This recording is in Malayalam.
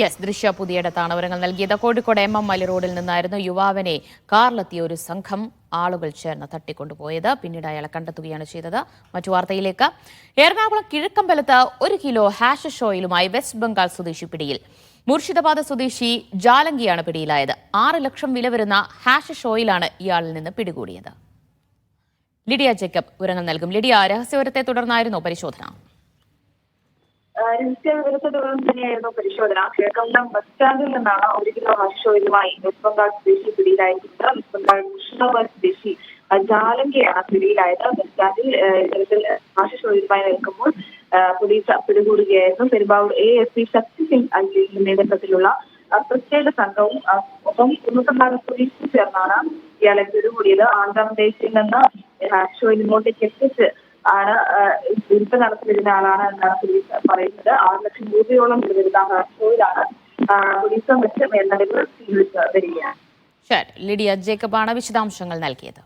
യെസ് ദൃശ്യ പുതിയയുടെ താണവരങ്ങൾ നൽകിയത്. കോഴിക്കോട് എം എം മലി റോഡിൽ നിന്നായിരുന്നു യുവാവിനെ കാറിലെത്തിയ ഒരു സംഘം ആളുകൾ ചേർന്ന് തട്ടിക്കൊണ്ടുപോയത്. പിന്നീട് അയാളെ കണ്ടെത്തുകയാണ് ചെയ്തത്. മറ്റു വാർത്തയിലേക്ക്. എറണാകുളം കിഴക്കമ്പലത്ത് ഒരു കിലോ ഹാഷ് ഷോയിലുമായി വെസ്റ്റ് ബംഗാൾ സ്വദേശി പിടിയിൽ. മുർഷിദാബാദ് സ്വദേശി ജാലങ്കിയാണ് പിടിയിലായത്. ആറ് ലക്ഷം വില വരുന്ന ഹാഷ് ഷോയിലാണ് ഇയാളിൽ നിന്ന് പിടികൂടിയത്. ലിഡിയ ജേക്കബ് വിവരങ്ങൾ നൽകും. ലിഡിയ രഹസ്യവരത്തെ തുടർന്നായിരുന്നു പരിശോധന. രഹസ്യവിവരത്തെ തുടർന്ന് തന്നെയായിരുന്നു പരിശോധന. കിഴക്കമ്പലം ബസ് സ്റ്റാൻഡിൽ നിന്നാണ് ഒരു കിലോ ഹർഷോയിലുമായി വെസ്റ്റ് ബംഗാൾ സ്വദേശി പിടിയിലായിരിക്കുന്നത് വെസ്റ്റ് ബംഗാൾ മുർഷിദാബാദ് സ്വദേശി ജാലങ്കയാണ് പിടിയിലായത്. ബസ് സ്റ്റാൻഡിൽ ഇത്തരത്തിൽ നിൽക്കുമ്പോൾ police പിടികൂടുകയായിരുന്നു. Perumbavoor A S P Shakti Singh അഞ്ചലിന്റെ നേതൃത്വത്തിലുള്ള പ്രത്യേക സംഘവും ഒപ്പം കുന്നത്തനാട് പോലീസും ചേർന്നാണ് ഇയാളെ പിടികൂടിയത്. ആന്ധ്രാപ്രദേശിൽ നിന്ന് ഹർഷോയിൽ ഇങ്ങോട്ടേക്ക് എത്തിച്ച് ആണ് വിരുദ്ധ നടത്തിവരുന്ന ആളാണ് എന്നാണ് പോലീസ് പറയുന്നത്. ആറ് ലക്ഷം രൂപയോളം വില വരുന്ന ഹർഷോയിലാണ് പോലീസ് വെച്ച് മേൽനടപടികൾ സ്വീകരിച്ച് വരികയാണ്. ലിഡിയ ജേക്കബാണ് വിശദാംശങ്ങൾ നൽകിയത്.